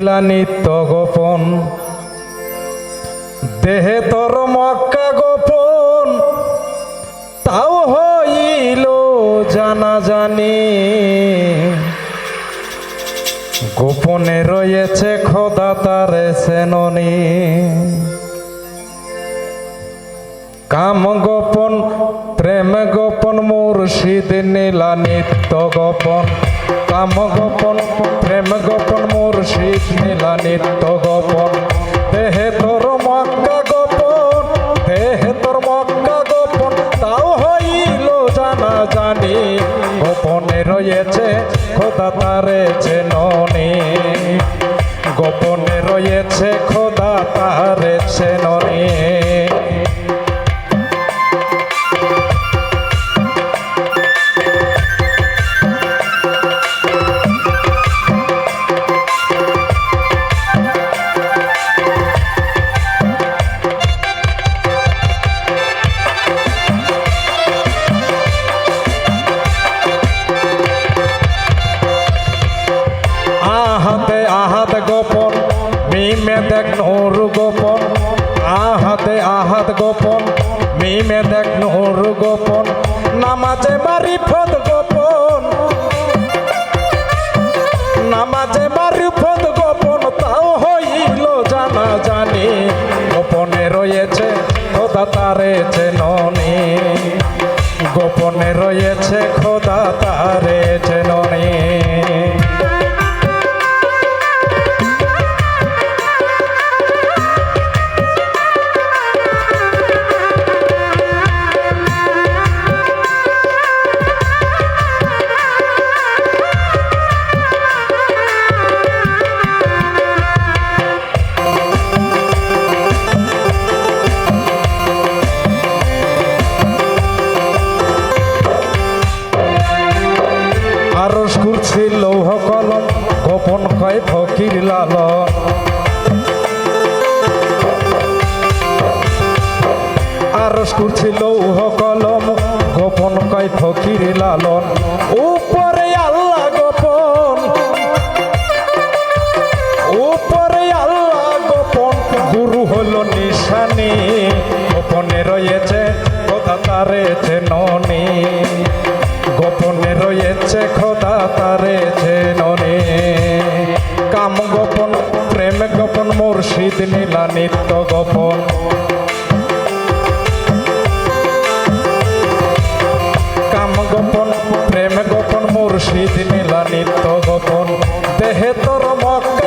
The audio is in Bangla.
নিত্য গোপন। দেহে তোর মক্কা গোপন। তাও হইল জানা জানি গোপনে রয়েছে খোদা তার সেননি। কাম গোপন, প্রেম গোপন, মুর্শিদ নীলা নিত্য গোপন। কাম গোপন। নীলা নিত্য গোপন। দেহে তোর মক্কা গোপন, দেহে তোর মক্কা গোপন। তাও হইল জানা জানি, গোপনে রয়েছে, খোদা তারে চেননি। গোপনে রয়েছে, খোদা তারে চেননি। আহাতে গোপন, মিমে দেখ নূর গোপন। আহাতে, আহাত গোপন, মিমে দেখ নূর গোপন। নামাজে বাড়ি ফদ গোপন। নামাজে বাড়ি ফদ গোপন, তাও হইল জানা জানি গোপনে রয়েছে, খোদা তারে চেননি গোপনে রয়েছে, খোদা তারে চেননি করছি লৌহ কলম গোপন কয় ফকির লালন আরস করছি লৌহ কলম গোপন কয় ফকির লালন উপরে আল্লাহ গোপন। উপরে আল্লাহ গোপন। গুরু হলো নিশানি, গোপনে রয়েছে কথা তারে চেননি। মুর্শিদ নীলা নিত্য গোপন। কাম গোপন, প্রেম গোপন, মুর্শিদ নীলা নিত্য গোপন। দেহে তোর মক্কা